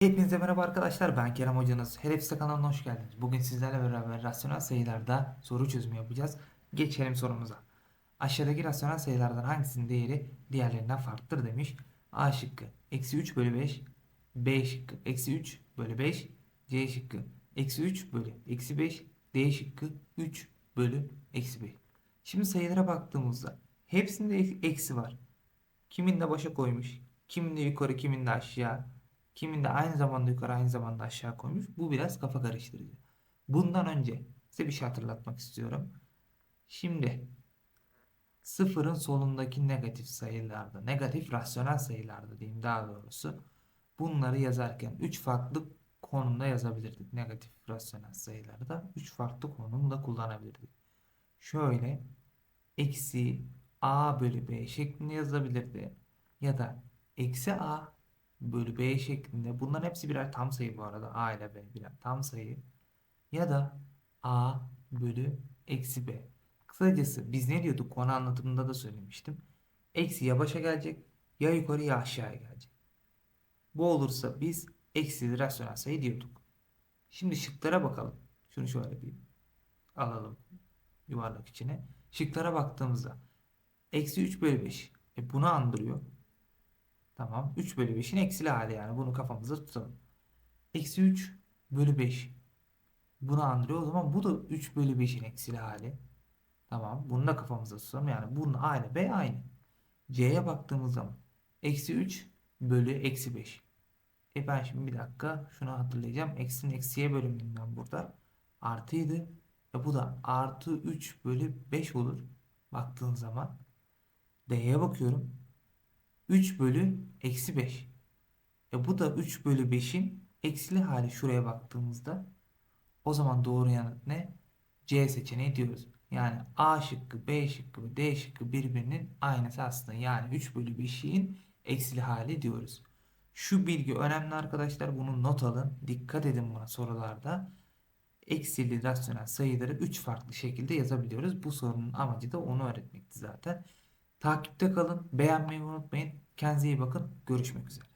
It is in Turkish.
Hepinize merhaba arkadaşlar ben Kerem hocanız. Hedefse kanalına hoş geldiniz. Bugün sizlerle beraber rasyonel sayılarda soru çözümü yapacağız. Geçelim sorumuza. Aşağıdaki rasyonel sayılardan hangisinin değeri diğerlerinden farklıdır demiş. A şıkkı eksi 3 bölü 5. B şıkkı eksi 3 bölü 5. C şıkkı eksi 3 bölü eksi 5. D şıkkı 3 bölü eksi 5. Şimdi sayılara baktığımızda hepsinde eksi var. Kiminde başa koymuş, kiminde yukarı, kiminde aşağı, kiminde aynı zamanda yukarı, aynı zamanda aşağı koymuş. Bu biraz kafa karıştırıcı. Bundan önce size bir şey hatırlatmak istiyorum. Şimdi sıfırın solundaki negatif sayılarda, negatif rasyonel sayılarda diyeyim daha doğrusu. Bunları yazarken 3 farklı konumda yazabilirdik. Negatif rasyonel sayılarda 3 farklı konumda kullanabilirdik. Şöyle eksi a bölü b şeklinde yazabilirdi. Ya da eksi a bölü b şeklinde. Bunların hepsi birer tam sayı bu arada. a ile b birer tam sayı. Ya da a bölü eksi b. Kısacası biz ne diyorduk? Konu anlatımında da söylemiştim. Eksi ya başa gelecek ya yukarı ya aşağıya gelecek. Bu olursa biz eksi rasyonel sayı diyorduk. Şimdi şıklara bakalım. Şunu şöyle bir alalım yuvarlak içine. Şıklara baktığımızda eksi 3 bölü 5. E bunu andırıyor. Tamam. 3 bölü 5'in eksili hali yani. Bunu kafamızda tutalım. Eksi 3 bölü 5. Bunu andırıyor. O zaman bu da 3 bölü 5'in eksili hali. Tamam. Bunu da kafamızda tutalım. Yani bunun A ile B aynı. C'ye baktığımız zaman eksi 3 bölü eksi 5. E ben şimdi bir dakika şunu hatırlayacağım. Eksinin eksiye bölümünden burada artıydı. E bu da artı 3 bölü 5 olur. Baktığın zaman. D'ye bakıyorum. 3 bölü eksi 5. E bu da 3 bölü 5'in eksili hali şuraya baktığımızda. O zaman doğru yanıt ne? C seçeneği diyoruz. Yani A şıkkı, B şıkkı ve D şıkkı birbirinin aynısı aslında. Yani 3 bölü 5'in eksili hali diyoruz. Şu bilgi önemli arkadaşlar. Bunu not alın. Dikkat edin buna sorularda. Eksili rasyonel sayıları 3 farklı şekilde yazabiliyoruz. Bu sorunun amacı da onu öğretmekti zaten. Takipte kalın. Beğenmeyi unutmayın. Kendinize iyi bakın. Görüşmek üzere.